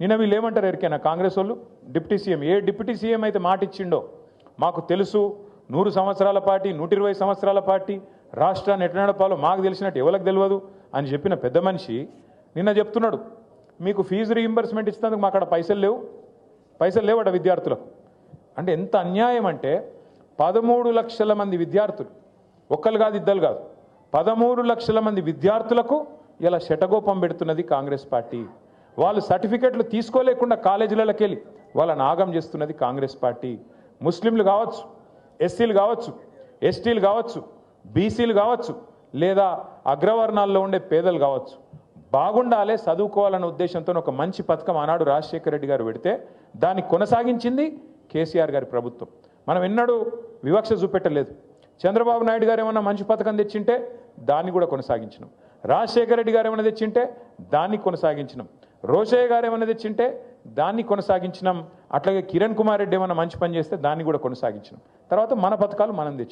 నిన్న వీళ్ళు ఏమంటారు ఎరికైనా? కాంగ్రెస్ వాళ్ళు? Deputy CM. ఏ డిప్యూటీ సీఎం అయితే మాట ఇచ్చిండో మాకు తెలుసు నూరు సంవత్సరాల పార్టీ నూట ఇరవై సంవత్సరాల పార్టీ రాష్ట్రాన్ని ఎట్లా నడపాలో మాకు తెలిసినట్టు ఎవరికి తెలియదు అని చెప్పిన పెద్ద మనిషి నిన్న చెప్తున్నాడు. మీకు ఫీజు రీయింబర్స్మెంట్ ఇచ్చినందుకు మా అక్కడ పైసలు లేవు. పైసలు లేవట విద్యార్థులకు. అంటే ఎంత అన్యాయం అంటే పదమూడు లక్షల మంది విద్యార్థులు ఒక్కరు కాదు ఇద్దరు కాదు పదమూడు లక్షల మంది విద్యార్థులకు ఇలా శటగోపం పెడుతున్నది కాంగ్రెస్ పార్టీ. వాళ్ళు సర్టిఫికెట్లు తీసుకోలేకుండా కాలేజీలకి వెళ్ళి వాళ్ళని ఆగం చేస్తున్నది కాంగ్రెస్ పార్టీ. ముస్లింలు కావచ్చు ఎస్సీలు కావచ్చు ఎస్టీలు కావచ్చు బీసీలు కావచ్చు లేదా అగ్రవర్ణాల్లో ఉండే పేదలు కావచ్చు. బాగుండాలే చదువుకోవాలన్న ఉద్దేశంతో ఒక మంచి పథకం ఆనాడు రాజశేఖర రెడ్డి గారు పెడితే దాన్ని కొనసాగించింది కేసీఆర్ గారి ప్రభుత్వం. మనం ఎన్నడూ వివక్ష చూపెట్టలేదు. చంద్రబాబు నాయుడు గారు ఏమన్నా మంచి పథకం తెచ్చింటే దాన్ని కూడా కొనసాగించినాం. రాజశేఖర రెడ్డి గారు ఏమైనా తెచ్చింటే దాన్ని కొనసాగించినాం. రోషయ్య గారు ఏమైనా తెచ్చింటే దాన్ని కొనసాగించినాం. అట్లాగే కిరణ్ కుమార్ రెడ్డి ఏమైనా మంచి పని చేస్తే దాన్ని కూడా కొనసాగించినాం. తర్వాత మన పథకాలు మనం తెచ్చి